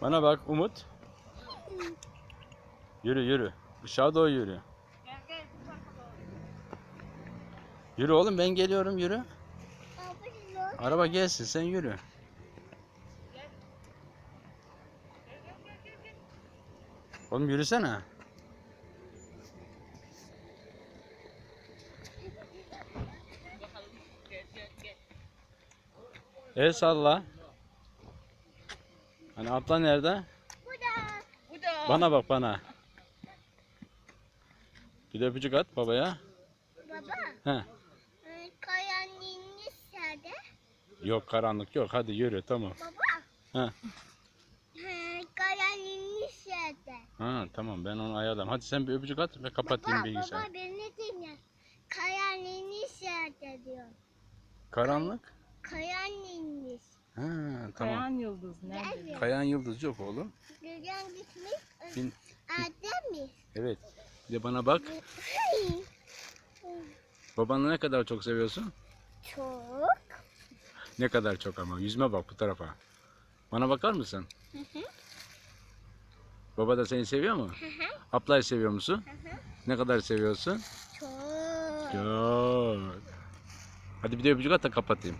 Bana bak Umut. Yürü yürü. Aşağı doğru yürü. Yürü oğlum ben geliyorum yürü. Araba gelsin sen yürü. Oğlum yürüsene. El salla. Hani abla nerede? Bu da. Bu da. Bana bak bana. Bir de öpücük at babaya. Baba. He. e, Kayanın nerede? Yok karanlık yok hadi yürü tamam. Baba. He. He, Kayanın nerede? Ha tamam ben onu ayarlarım. Hadi sen bir öpücük at ve kapatayım Baba, bilgisayarı. baba beni dinle. Kayanın nerede diyor. Karanlık? Nerede? Ha tamam. Kayan yıldız nerede? Kayan yıldız yok oğlum. Gören gitmiş. Bin, Adem mi? evet. Bir de bana bak. Babanı ne kadar çok seviyorsun? Çok. Ne kadar çok ama. Yüzme bak bu tarafa. Bana bakar mısın? Baba da seni seviyor mu? Ablayı seviyor musun? Ne kadar seviyorsun? Çok. Çok. Hadi bir de öpücük at da kapatayım.